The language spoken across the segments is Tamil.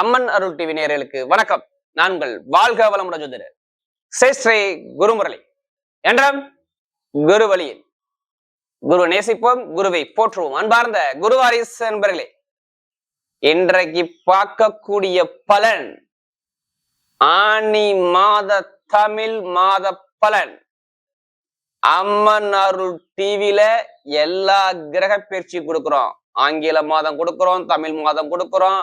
அம்மன் அருள் டிவி நேரலுக்கு வணக்கம். நாங்கள் வாழ்க வளமுடன் ஜோதிடர். ஸ்ரீ ஸ்ரீ குருமுரளி. என்றும் குரு வழியில் குரு நேசிப்போம் குருவை போற்றுவோம். அன்பார்ந்த குருவாரிஸ் என்பர்களே இன்றைக்கு பார்க்கக்கூடிய பலன் ஆனி மாத தமிழ் மாத பலன். அம்மன் அருள் டிவில எல்லா கிரக பயிற்சி கொடுக்குறோம். ஆங்கில மாதம் கொடுக்குறோம் தமிழ் மாதம் கொடுக்குறோம்.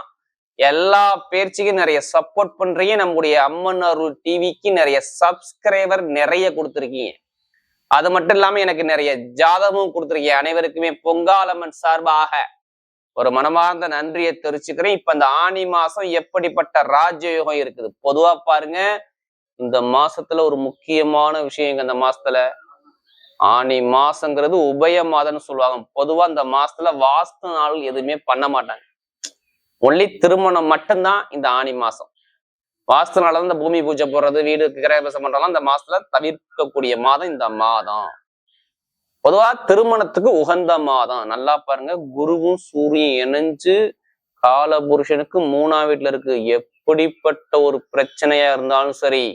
எல்லா பேர்ச்சிக்கும் நிறைய சப்போர்ட் பண்றீங்க. நம்முடைய அம்மன் அருள் டிவிக்கு நிறைய சப்ஸ்கிரைபர் நிறைய கொடுத்துருக்கீங்க. அது மட்டும் இல்லாம எனக்கு நிறைய ஜாதகமும் கொடுத்துருக்கீங்க. அனைவருக்குமே பொங்காலம்மன் சார்பாக ஒரு மனமார்ந்த நன்றியை தெரிவிச்சுக்கிறேன். இப்ப இந்த ஆனி மாசம் எப்படிப்பட்ட ராஜயோகம் இருக்குது? பொதுவா பாருங்க இந்த மாசத்துல ஒரு முக்கியமான விஷயம் இந்த மாசத்துல? ஆனி மாசங்கிறது உபய மாதம்னு சொல்லுவாங்க. பொதுவா இந்த மாசத்துல வாஸ்து நாள் எதுவுமே பண்ண மாட்டாங்க. ஒன்லி திருமணம் மட்டும்தான் இந்த ஆனி மாசம். வாஸ்து நாள் இந்த பூமி பூஜை போடுறது வீடு கிரகபிரசம் பண்றதெல்லாம் இந்த மாசத்துல தவிர்க்கக்கூடிய மாதம் இந்த மாதம். பொதுவா திருமணத்துக்கு உகந்த மாதம். நல்லா பாருங்க குருவும் சூரியன் இணைஞ்சு கால புருஷனுக்கு மூணாம் வீட்டுல இருக்கு. எப்படிப்பட்ட ஒரு பிரச்சனையா இருந்தாலும் சரி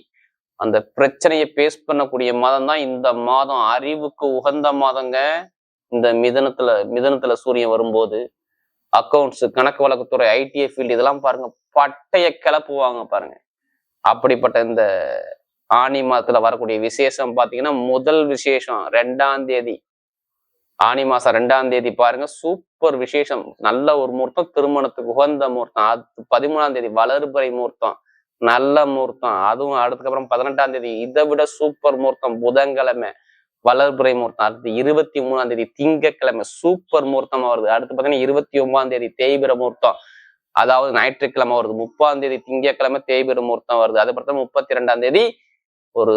அந்த பிரச்சனையை பேஸ் பண்ணக்கூடிய மாதம் தான் இந்த மாதம். அறிவுக்கு உகந்த மாதங்க. இந்த மிதனத்துல மிதனத்துல சூரியன் வரும்போது அக்கௌண்ட்ஸ் கணக்கு வழக்குத்துறை ஐடிஐ ஃபீல்டு இதெல்லாம் பாருங்க. பட்டைய கிளப்புவாங்க பாருங்க. அப்படிப்பட்ட இந்த ஆனி மாதத்துல வரக்கூடிய விசேஷம் பாத்தீங்கன்னா முதல் விசேஷம் ரெண்டாம் தேதி. ஆனி மாசம் ரெண்டாம் தேதி பாருங்க. சூப்பர் விசேஷம். நல்ல ஒரு முகூர்த்தம். திருமணத்துக்கு உகந்த முகூர்த்தம். அது பதிமூணாம் தேதி வளர்பறை முகூர்த்தம். நல்ல முகூர்த்தம். அதுவும் அடுத்துக்கப்புறம் பதினெட்டாம் தேதி. இதை விட சூப்பர் முகூர்த்தம். புதன்கிழமை. வளர்புரை முகூர்த்தம் அடுத்து இருபத்தி மூணாம் தேதி திங்கக்கிழமை சூப்பர் முகூர்த்தமா வருது. அடுத்து பார்த்தீங்கன்னா இருபத்தி ஒன்பதாம் தேதி தேய்பிர முகூர்த்தம் அதாவது ஞாயிற்றுக்கிழமை வருது. முப்பாம் தேதி திங்கக்கிழமை தேய்பிர முகூர்த்தம் வருது. அது பார்த்தா முப்பத்தி ரெண்டாம் தேதி ஒரு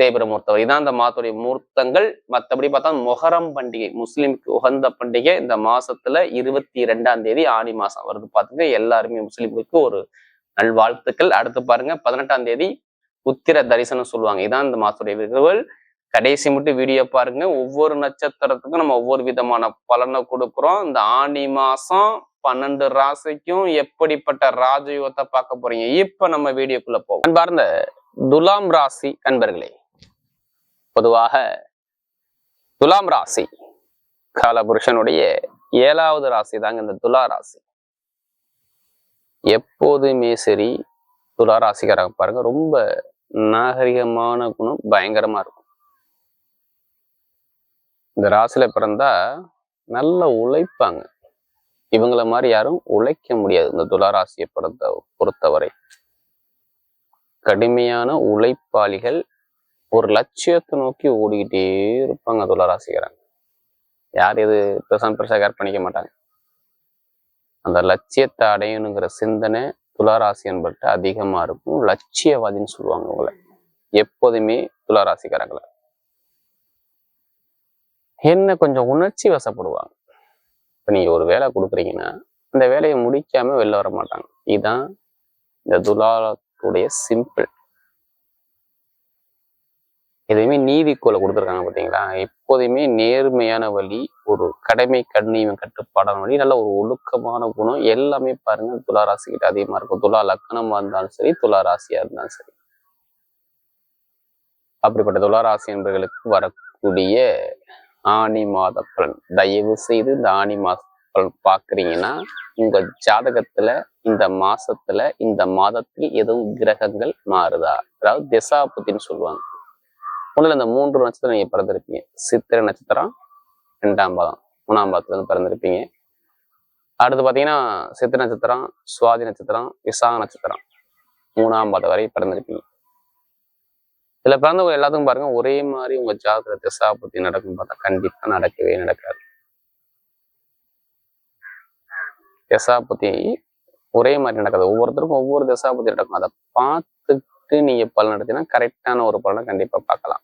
தேய்பிர முகூர்த்தம் வருது. இதான் இந்த மாதத்துடைய முகூர்த்தங்கள் மற்றபடி பார்த்தா மொஹரம் பண்டிகை முஸ்லீமுக்கு உகந்த பண்டிகை இந்த மாசத்துல இருபத்தி ரெண்டாம் தேதி ஆனி மாசம் வருது. பார்த்துங்க எல்லாருமே முஸ்லீம்களுக்கு ஒரு நல்வாழ்த்துக்கள். அடுத்து பாருங்க பதினெட்டாம் தேதி உத்திர தரிசனம் சொல்லுவாங்க. இதான் இந்த மாசத்துடைய விருதுகள் கடைசி மட்டும் வீடியோ பாருங்க. ஒவ்வொரு நட்சத்திரத்துக்கும் நம்ம ஒவ்வொரு விதமான பலனை கொடுக்குறோம். இந்த ஆனி மாசம் பன்னெண்டு ராசிக்கும் எப்படிப்பட்ட ராஜயோகத்தை பார்க்க போறீங்க? இப்ப நம்ம வீடியோக்குள்ள போவோம். அன்பார்ந்த துலாம் ராசி அன்பர்களே பொதுவாக துலாம் ராசி காலபுருஷனுடைய ஏழாவது ராசி தாங்க இந்த துலா ராசி. எப்போதுமே சரி துலா ராசிக்காரங்க பாருங்க ரொம்ப நாகரிகமான குணம் பயங்கரமா இருக்கும். இந்த ராசியில பிறந்தா நல்லா உழைப்பாங்க. இவங்கள மாதிரி யாரும் உழைக்க முடியாது இந்த துளாராசியை பிறந்த பொறுத்த பொறுத்தவரை. கடுமையான உழைப்பாளிகள் ஒரு லட்சியத்தை நோக்கி ஓடிக்கிட்டே இருப்பாங்க துலா யார் எது பெருசா பெருசாக கேர் பண்ணிக்க மாட்டாங்க. அந்த லட்சியத்தை அடையணுங்கிற சிந்தனை துளாராசி என்பட்டு அதிகமா இருக்கும். லட்சியவாதின்னு சொல்லுவாங்க உங்களை. எப்போதுமே துளாராசிக்காரங்களை என்ன கொஞ்சம் உணர்ச்சி வசப்படுவாங்க. இப்போ நீங்க ஒரு வேலை கொடுக்குறீங்கன்னா அந்த வேலையை முடிக்காம வெளில வர மாட்டாங்க. இதுதான் இந்த துலாலத்துடைய சிம்பிள் எதையுமே நீதிக்கோலை கொடுத்துருக்காங்க பார்த்தீங்களா எப்போதுமே நேர்மையான வழி ஒரு கடமை கண்ணியம் கட்டுப்பாடான வழி நல்ல ஒரு ஒழுக்கமான குணம் எல்லாமே பாருங்க துலா ராசிக்கிட்ட அதிகமா இருக்கும். துலா லக்னமா இருந்தாலும் சரி துலா ராசியா இருந்தாலும் சரி. அப்படிப்பட்ட துலா ராசி என்பவர்களுக்கு வரக்கூடிய ஆணி மாத பலன் தயவு செய்து இந்த ஆணி மாத பலன் பார்க்குறீங்கன்னா உங்க ஜாதகத்துல இந்த மாசத்துல இந்த மாதத்தில் எதுவும் கிரகங்கள் மாறுதா? அதாவது திசாபுத்தின்னு சொல்லுவாங்க. முதல்ல இந்த மூன்று நட்சத்திரம் நீங்க பிறந்திருப்பீங்க. சித்திரை நட்சத்திரம் ரெண்டாம் பாதம் மூணாம் பாதத்துல இருந்து பிறந்திருப்பீங்க. அடுத்து பாத்தீங்கன்னா சித்திரை நட்சத்திரம் சுவாதி நட்சத்திரம் விசாக நட்சத்திரம் மூணாம் பாதம் வரை பிறந்திருப்பீங்க. இதுல பிறந்தவங்க எல்லாத்துக்கும் பாருங்க ஒரே மாதிரி உங்க ஜாதக திசா பத்தி நடக்கும் பார்த்தா கண்டிப்பா நடக்கவே நடக்காது. திசா பத்தி ஒரே மாதிரி நடக்காது. ஒவ்வொருத்தருக்கும் ஒவ்வொரு திசா பத்தி நடக்கும். அதை பார்த்துட்டு நீங்க பலன் நடத்தினா கரெக்டான ஒரு பலனை கண்டிப்பா பார்க்கலாம்.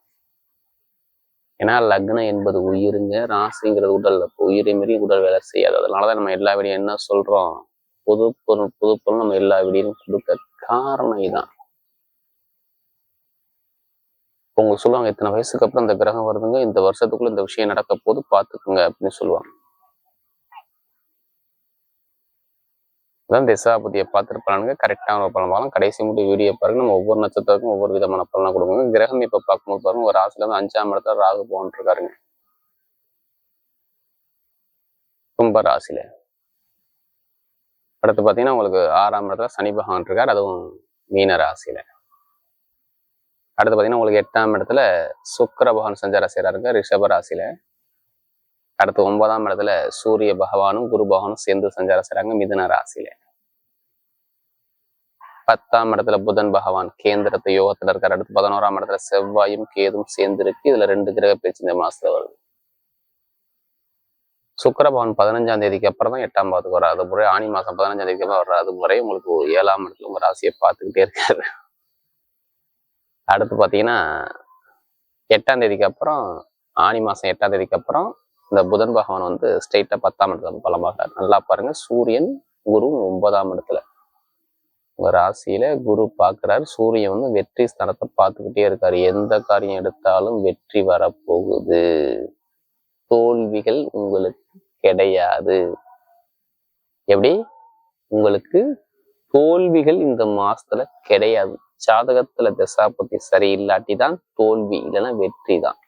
ஏன்னா லக்னம் என்பது உயிருங்க ராசிங்கிறது உடல். அப்போ உயிரை மாரி உடல் வேலை செய்யாது. அதனாலதான் நம்ம எல்லா வீடியும் என்ன சொல்றோம்? புது பொருள் புது பொருள் நம்ம எல்லா வீடியும் கொடுக்க காரணம் இதான் உங்களுக்கு சொல்லுவாங்க இத்தனை வயசுக்கு அப்புறம் இந்த கிரகம் வருதுங்க இந்த வருஷத்துக்குள்ள இந்த விஷயம் நடக்க போது பார்த்துக்குங்க அப்படின்னு சொல்லுவாங்க. அதான் திசாபதியை பார்த்துருப்பானுங்க கரெக்டான ஒரு பலன் பார்க்கலாம். கடைசி மட்டும் வீடியோ பாருங்க நம்ம ஒவ்வொரு நட்சத்திரத்துக்கும் ஒவ்வொரு விதமான பலனை கொடுக்குங்க. கிரகம் இப்போ பார்க்கும்போது பாருங்க ஒரு ராசில வந்து அஞ்சாம் இடத்துல ராகு போன்ட்டு இருக்காருங்க. கும்ப ராசியில. அடுத்து பார்த்தீங்கன்னா உங்களுக்கு ஆறாம் இடத்துல சனி பகவான் இருக்கார் அதுவும் மீன ராசியில. அடுத்து பார்த்தீங்கன்னா உங்களுக்கு எட்டாம் இடத்துல சுக்கர பகவான் சஞ்சார செய்கிறாருங்க ரிஷப ராசியில். அடுத்து ஒன்பதாம் இடத்துல சூரிய பகவானும் குரு பகவானும் சேர்ந்து சஞ்சாரம் செய்கிறாங்க மிதுன ராசியில். பத்தாம் இடத்துல புதன் பகவான் கேந்திரத்தை யோகத்துல இருக்கார். அடுத்து பதினோராம் இடத்துல செவ்வாயும் கேதும் சேர்ந்து இருக்கு இதுல ரெண்டு கிரக பேச்சு இந்த மாசத்துல வருது. சுக்கர பகவான் பதினஞ்சாம் தேதிக்கு அப்புறம் தான் எட்டாம் பாவத்துக்கு வர்றாரு. அது முறை ஆணி மாசம் பதினஞ்சாம் தேதிக்கு அப்புறம் வர்றாரு. அது முறை உங்களுக்கு ஏழாம் இடத்துல உங்க ராசியை பார்த்துக்கிட்டே இருக்காரு. அடுத்து பாத்தீங்கன்னா எட்டாம் தேதிக்கு அப்புறம் ஆணி மாசம் எட்டாம் தேதிக்கு அப்புறம் இந்த புதன் பகவான் வந்து ஸ்ட்ரெயிட்டாக பத்தாம் இடத்துல பலமாகிறார் நல்லா பாருங்க சூரியன் குரு ஒன்பதாம் இடத்துல. உங்கள் ராசியில குரு பார்க்கிறார் சூரியன் வந்து வெற்றி ஸ்தானத்தை பார்த்துக்கிட்டே இருக்காரு. எந்த காரியம் எடுத்தாலும் வெற்றி வரப்போகுது. தோல்விகள் உங்களுக்கு கிடையாது. எப்படி? உங்களுக்கு தோல்விகள் இந்த மாசத்துல கிடையாது. ஜாதகத்துல சரி சரியில்லாட்டி தான் தோல்வி இல்லைன்னா வெற்றி தான்.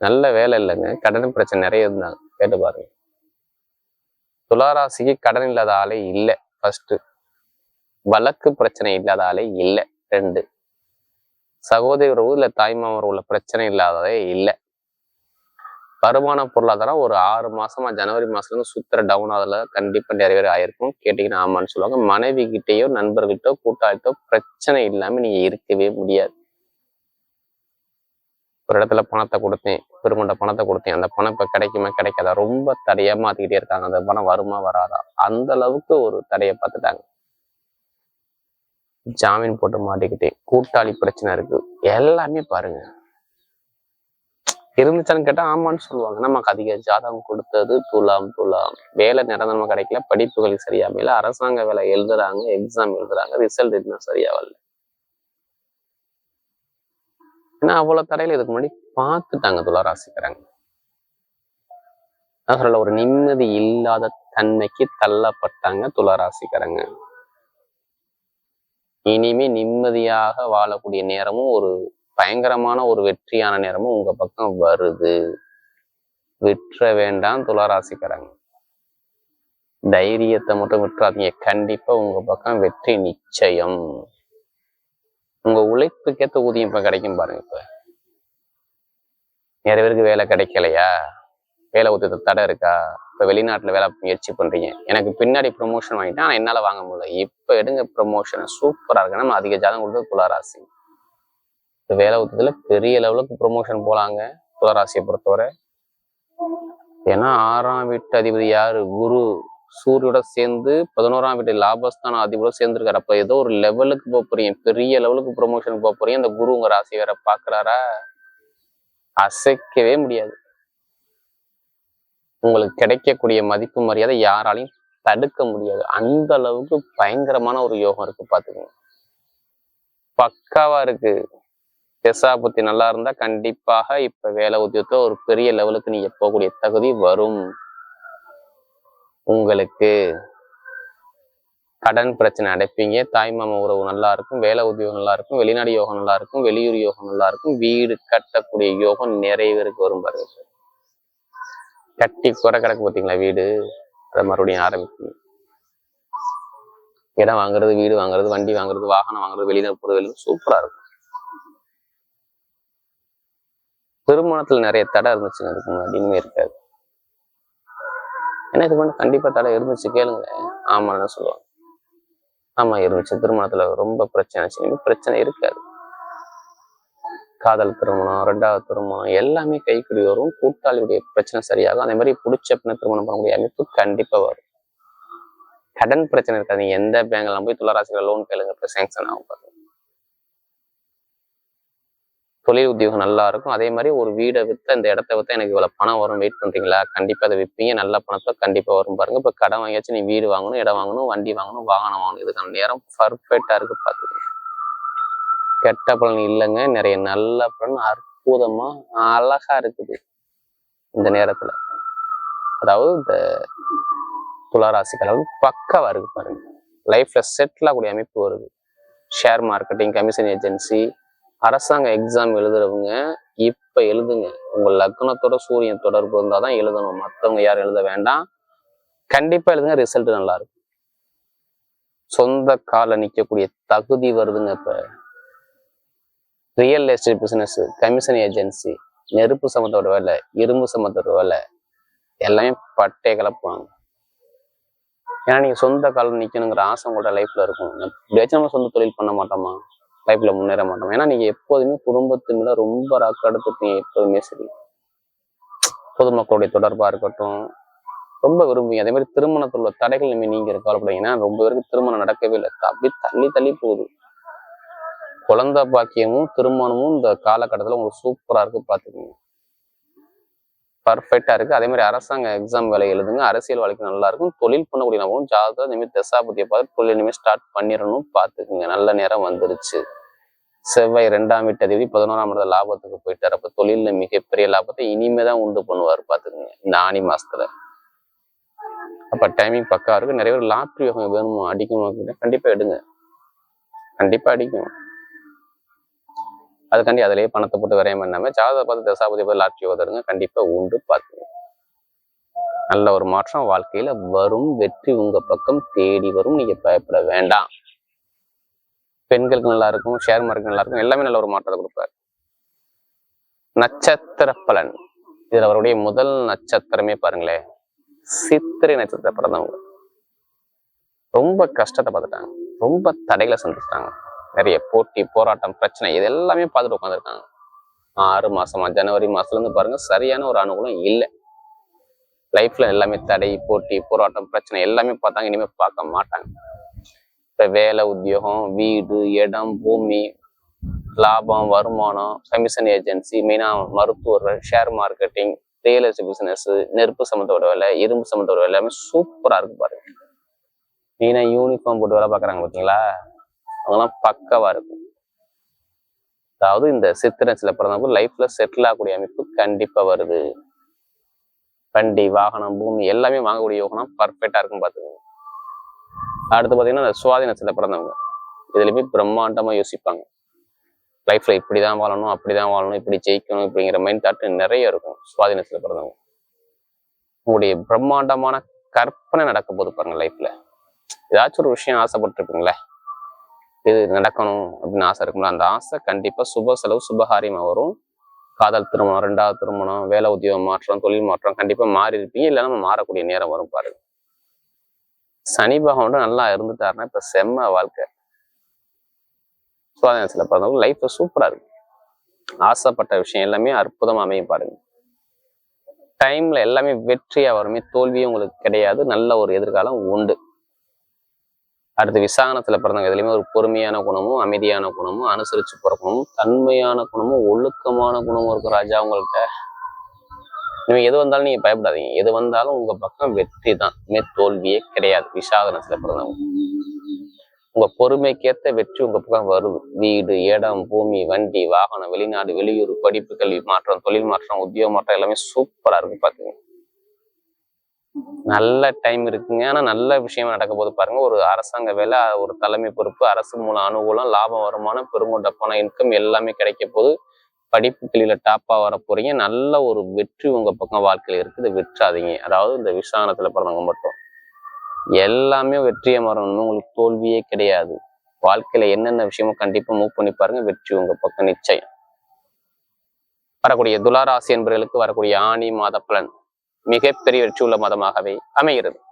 நல்ல வேலை இல்லைங்க. கடன் பிரச்சனை நிறைய இருந்தாங்க. கேட்டு பாருங்க. துளாராசிக்கு கடன் இல்லாத ஆளே இல்லை. ஃபர்ஸ்ட் வழக்கு பிரச்சனை இல்லாத ஆளே இல்லை. ரெண்டு. சகோதரி உறவு இல்ல தாய்மாமர் உள்ள பிரச்சனை இல்லாததே இல்லை. வருமான பொருளாதாரம் ஒரு ஆறு மாசமா ஜனவரி மாசத்துல இருந்து சுத்தர டவுன் ஆகுதுல கண்டிப்பா நிறைய பேர் ஆயிருக்கும். கேட்டீங்கன்னா ஆமான்னு சொல்லுவாங்க. மனைவி கிட்டேயோ நண்பர்கிட்டயோ கூட்டாளிட்டோ பிரச்சனை இல்லாம நீங்க இருக்கவே முடியாது. ஒரு இடத்துல பணத்தை கொடுத்தேன் பெருமண்ட பணத்தை கொடுத்தேன். அந்த பணம் இப்ப கிடைக்குமா கிடைக்காதா? ரொம்ப தடையா மாத்திக்கிட்டே இருக்காங்க. அந்த பணம் வருமா வராதா? அந்த அளவுக்கு ஒரு தடையை பார்த்துட்டாங்க. ஜாமீன் போட்டு மாட்டிக்கிட்டேன். கூட்டாளி பிரச்சனை இருக்கு. எல்லாமே பாருங்க. இருந்துச்சான்னு கேட்டா ஆமான்னு சொல்லுவாங்க. நமக்கு அதிக ஜாதகம் கொடுத்தது துலாம் துலாம். வேலை நிரந்தரமாக கிடைக்கல படிப்புகள் சரியா இல்லை அரசாங்க வேலை எழுதுறாங்க எக்ஸாம் எழுதுறாங்க ரிசல்ட் இன்னும் சரியா வரல. ஏன்னா அவ்வளவு தடையில இதுக்கு முன்னாடி பார்த்துட்டாங்க துளாராசிக்கிறாங்க சொல்ல ஒரு நிம்மதி இல்லாத தன்மைக்கு தள்ளப்பட்டாங்க துளாராசிக்காரங்க. இனிமே நிம்மதியாக வாழக்கூடிய நேரமும் ஒரு பயங்கரமான ஒரு வெற்றியான நேரமும் உங்க பக்கம் வருது. விற்ற வேண்டாம் துளாராசிக்காரங்க. தைரியத்தை மட்டும் விட்டுறாதீங்க. கண்டிப்பா உங்க பக்கம் வெற்றி நிச்சயம். உங்க உழைப்புக்கேத்த ஊதியம் இப்ப கிடைக்கும் பாருங்க இப்ப. நிறைய பேருக்கு வேலை கிடைக்கலையா? வேலை ஊதியத்தை தடை இருக்கா? இப்ப வெளிநாட்டுல வேலை முயற்சி பண்றீங்க. எனக்கு பின்னாடி ப்ரொமோஷன் வாங்கிட்டேன் ஆனா என்னால வாங்க முடியல. இப்ப எடுங்க ப்ரொமோஷன் சூப்பரா இருக்கு. நம்ம அதிக ஜாதகம் கொடுத்தது துளாராசி. இந்த வேலை ஊதியத்துல பெரிய லெவலுக்கு ப்ரொமோஷன் போலாங்க. துளராசியை பொறுத்தவரை. ஏன்னா ஆறாம் வீட்டு அதிபதி யாரு? குரு. சூரியோட சேர்ந்து பதினோராம் வீட்டு லாபஸ்தான அதிபரோட சேர்ந்துருக்காரு. அப்ப ஏதோ ஒரு லெவலுக்கு போக போறீங்க. பெரிய லெவலுக்கு ப்ரொமோஷன் போக போறீங்க. அந்த குரு உங்க ராசி வேற பாக்குறாரா அசைக்கவே முடியாது. உங்களுக்கு கிடைக்கக்கூடிய மதிப்பு மரியாதை யாராலையும் தடுக்க முடியாது. அந்த அளவுக்கு பயங்கரமான ஒரு யோகம் இருக்கு பாத்துக்கோங்க. பக்காவா இருக்கு. பெசா புத்தி நல்லா இருந்தா கண்டிப்பாக இப்ப வேலை உத்தியோகத்துல ஒரு பெரிய லெவலுக்கு நீங்க போகக்கூடிய தகுதி வரும். உங்களுக்கு கடன் பிரச்சனை அடைப்பீங்க. தாய்மாம உறவு நல்லா இருக்கும் வேலை உத்தியோகம் நல்லா இருக்கும் வெளிநாடு யோகம் நல்லா இருக்கும் வெளியூர் யோகம் நல்லா இருக்கும் வீடு கட்டக்கூடிய யோகம் நிறைய பேருக்கு வரும் பாருங்க கட்டி குறை கிடக்கு பார்த்தீங்களா வீடு? அதை மறுபடியும் ஆரம்பிக்கணும். இடம் வாங்குறது வீடு வாங்குறது வண்டி வாங்குறது வாகனம் வாங்குறது வெளிநாடு போகிறது வெளியே சூப்பரா இருக்கும். திருமணத்தில் நிறைய தடை இருந்துச்சுங்க அதுக்கு முன்னாடி. இனிமே இருக்காது. ஏன்னா இது பண்ண? கண்டிப்பா தடை இருந்துச்சு கேளுங்க. ஆமான்னு சொல்லுவாங்க. ஆமா இருந்துச்சு. திருமணத்துல ரொம்ப பிரச்சனை இனிமேல் பிரச்சனை இருக்காது. காதல் திருமணம் ரெண்டாவது திருமணம் எல்லாமே கைக்குடி வரும். கூட்டாளியுடைய பிரச்சனை சரியாகும். அதே மாதிரி பிடிச்ச பின்ன திருமணம் பண்ணக்கூடிய அமைப்பு கண்டிப்பா வரும். கடன் பிரச்சனை இருக்காது. நீங்க எந்த பேங்க்ல போய் துளராசிகள் லோன் கேளுங்க சேங்ஷன் ஆகும் பாருங்க. தொழில் உத்தியோகம் நல்லா இருக்கும். அதே மாதிரி ஒரு வீடை விற்று அந்த இடத்த விற்று எனக்கு இவ்வளோ பணம் வரும். வெயிட் பண்றீங்களா? கண்டிப்பா அதை விற்பீங்க நல்ல பணத்தை கண்டிப்பா வரும் பாருங்க. இப்போ கடன் வாங்கியாச்சு நீ வீடு வாங்கணும் இடம் வாங்கணும் வண்டி வாங்கணும் வாகனம் வாங்கணும். இதுக்கான நேரம் பர்ஃபெக்டாக இருக்கு பார்த்துக்கோங்க கெட்ட பலன் இல்லைங்க. நிறைய நல்ல பலன் அற்புதமா அழகா இருக்குது இந்த நேரத்துல. அதாவது இந்த துளாராசிக்காரர்கள் பக்காவாக இருக்கு பாருங்க. லைஃப்ல செட்டில் ஆகக்கூடிய அமைப்பு வருது. ஷேர் மார்க்கெட்டிங் கமிஷன் ஏஜென்சி அரசாங்க எக்ஸாம் எழுதுறவங்க இப்ப எழுதுங்க. உங்க லக்னத்தோட சூரியன் தொடர்பு இருந்தால் தான் எழுதணும். மற்றவங்க யாரும் எழுத வேண்டாம். கண்டிப்பா எழுதுங்க ரிசல்ட் நல்லா இருக்கும் சொந்த கால நிற்கக்கூடிய தகுதி வருதுங்க இப்ப. Real estate business commission agency நெருப்பு சம்மந்தோட வேலை இரும்பு சம்மந்தோட வேலை எல்லாமே பட்டே கலப்புவாங்க ஏன்னா நீங்க சொந்த காலம் நிக்கணுங்கிற ஆசை உங்களோட லைஃப்ல இருக்கும். எப்படியாச்சும் நம்ம சொந்த தொழில் பண்ண மாட்டோமா? லைஃப்ல முன்னேற மாட்டோம். ஏன்னா நீங்க எப்போதுமே குடும்பத்து மேல ரொம்ப ராக்கு எப்போதுமே சரி. பொதுமக்களுடைய தொடர்பா இருக்கட்டும் ரொம்ப விரும்புவீங்க. அதே மாதிரி திருமணத்தில் உள்ள தடைகள் நீங்க நீங்க கவலைப்படுங்க ஏன்னா ரொம்ப பேருக்கு திருமணம் நடக்கவே இல்லை. அப்படியே தள்ளி தள்ளி போகுது. குழந்தை பாக்கியமும் திருமணமும் இந்த காலகட்டத்துல உங்களுக்கு சூப்பரா இருக்கு பாத்துக்கோங்க. பர்ஃபெக்டா இருக்கு. அதே மாதிரி அரசாங்க எக்ஸாம் வேலை எழுதுங்க. அரசியல் வாழ்க்கை நல்லா இருக்கும். தொழில் பண்ணக்கூடிய நபரும் ஜாதகம் இந்த மாதிரி தசாபதியை பார்த்து தொழில் இனிமேல் ஸ்டார்ட் பண்ணிடணும் பார்த்துக்குங்க நல்ல நேரம் வந்துருச்சு. செவ்வாய் ரெண்டாம் வீட்டு அதிபதி பதினோராம் இடத்துல லாபத்துக்கு போயிட்டார். அப்போ தொழிலில் மிகப்பெரிய லாபத்தை இனிமே தான் உண்டு பண்ணுவார் பார்த்துக்கோங்க இந்த ஆணி மாசத்துல. அப்ப டைமிங் பக்கா இருக்கு. நிறைய பேர் லாட்ரி யோகம் வேணுமோ? அடிக்கணும்? அப்படின்னா கண்டிப்பா எடுங்க. கண்டிப்பா அடிக்கும் அதுக்காண்டி அதிலேயே பணத்தை போட்டு விரயம் பண்ணாம ஜாதகத்தை பார்த்து தசாபதி பார்த்து லாட்ரி யோகம் கண்டிப்பா உண்டு பார்த்துங்க நல்ல ஒரு மாற்றம் வாழ்க்கையில வரும். வெற்றி உங்க பக்கம் தேடி வரும். நீங்க பயப்பட வேண்டாம். பெண்களுக்கு நல்லா இருக்கும் ஷேர் மார்க்கெட் நல்லா இருக்கும் எல்லாமே நல்ல ஒரு மாற்றத்தை கொடுப்பாரு. நட்சத்திர பலன் இதில் அவருடைய முதல் நட்சத்திரமே பாருங்களேன் சித்திரை நட்சத்திர பிறந்தவங்க ரொம்ப கஷ்டத்தை பார்த்துட்டாங்க. ரொம்ப தடைகளை சந்திச்சிட்டாங்க. நிறைய போட்டி போராட்டம் பிரச்சனை இது எல்லாமே பார்த்துட்டு உட்காந்துருக்காங்க. ஆறு மாசமா ஜனவரி மாசத்துல இருந்து பாருங்க சரியான ஒரு அனுகூலம் இல்லை. லைஃப்ல எல்லாமே தடை போட்டி போராட்டம் பிரச்சனை எல்லாமே பார்த்தாங்க இனிமே பார்க்க மாட்டாங்க. இப்போ வேலை உத்தியோகம் வீடு இடம் பூமி லாபம் வருமானம் கமிஷன் ஏஜென்சி மெயினா மருத்துவர்கள் share marketing real estate business நெருப்பு சம்மந்தோட வேலை இரும்பு சம்மந்தோட வேலை எல்லாமே சூப்பரா இருக்கு பாருங்க. மெயினா யூனிஃபார்ம் போட்டு வேலை பார்க்குறாங்க பார்த்தீங்களா அவங்கெல்லாம் பக்கவா இருக்கும். அதாவது இந்த சித்திரச்சில பிறந்தவங்க லைஃப்ல செட்டில் ஆகக்கூடிய அமைப்பு கண்டிப்பா வருது. வண்டி வாகனம் பூமி எல்லாமே வாங்கக்கூடிய யோகனம் பர்ஃபெக்டாக இருக்கும் பார்த்துக்கோங்க அடுத்து பார்த்தீங்கன்னா இந்த சுவாதினத்துல பிறந்தவங்க. இதுலையுமே பிரம்மாண்டமா யோசிப்பாங்க. லைஃப்ல இப்படிதான் வாழணும் அப்படிதான் வாழணும் இப்படி ஜெயிக்கணும் இப்படிங்கிற மைண்ட் தாட் நிறைய இருக்கும் சுவாதினத்துல பிறந்தவங்க. உங்களுடைய பிரம்மாண்டமான கற்பனை நடக்க போது பாருங்க லைஃப்பில் ஏதாச்சும் ஒரு விஷயம் ஆசைப்பட்டிருப்பீங்களே? இது நடக்கணும் அப்படின்னு ஆசை இருக்கும்ல அந்த ஆசை கண்டிப்பா சுப செலவு சுபகாரியமா வரும். காதல் திருமணம் ரெண்டாவது திருமணம் வேலை உத்தியோகம் மாற்றம் தொழில் மாற்றம் கண்டிப்பா மாறி இருப்பீங்க இல்லைன்னா நம்ம மாறக்கூடிய நேரம் வரும் பாருங்க. சனி பகவான் நல்லா இருந்துட்டாருன்னா இப்ப செம்ம வாழ்க்கை. சுவாதனத்துல பிறந்தவங்க லைஃப் சூப்பரா இருக்கு. ஆசைப்பட்ட விஷயம் எல்லாமே அற்புதமா அமையும் பாருங்க. டைம்ல எல்லாமே வெற்றியா வருமே தோல்வியும் உங்களுக்கு கிடையாது. நல்ல ஒரு எதிர்காலம் உண்டு. அடுத்து விசாகனத்துல பிறந்தவங்க எதுலையுமே ஒரு பொறுமையான குணமும் அமைதியான குணமும் அனுசரிச்சு பிறக்கணும். குணமும் தன்மையான குணமும் ஒழுக்கமான குணமும் இருக்கும் ராஜா உங்கள்கிட்ட நீங்க எது வந்தாலும் நீங்க பயப்படாதீங்க. எது வந்தாலும் உங்க பக்கம் வெற்றி தான். மே தோல்வியே கிடையாது. விசாகனத்துல பிறந்தவங்க உங்க பொறுமைக்கேத்த வெற்றி உங்க பக்கம் வருது. வீடு இடம் பூமி வண்டி வாகனம் வெளிநாடு வெளியூர் படிப்பு கல்வி மாற்றம் தொழில் மாற்றம் உத்தியோக மாற்றம் எல்லாமே சூப்பரா இருக்கு பாத்துங்க நல்ல டைம் இருக்குங்க. ஆனா நல்ல விஷயமா நடக்க போது பாருங்க. ஒரு அரசாங்க வேலை ஒரு தலைமை பொறுப்பு அரசு மூலம் அனுகூலம் லாபம் வருமானம் பெருங்கொண்ட பணம் இன்கம் எல்லாமே கிடைக்க போது படிப்புகளில் டாப்பாக டாப்பா வர நல்ல ஒரு வெற்றி உங்க பக்கம் வாழ்க்கையில இருக்குது. வெற்றாதீங்க அதாவது இந்த விசாரணத்தில் பிறந்தவங்க மட்டும். எல்லாமே வெற்றியை மரணும் உங்களுக்கு தோல்வியே கிடையாது. வாழ்க்கையில என்னென்ன விஷயமோ கண்டிப்பா மூவ் பண்ணி பாருங்க. வெற்றி உங்க பக்கம் நிச்சயம். வரக்கூடிய துளாராசி என்பவர்களுக்கு வரக்கூடிய ஆணி மாத பலன் மிகப்பெரிய வெற்றி உள்ள மதமாகவே அமைகிறது.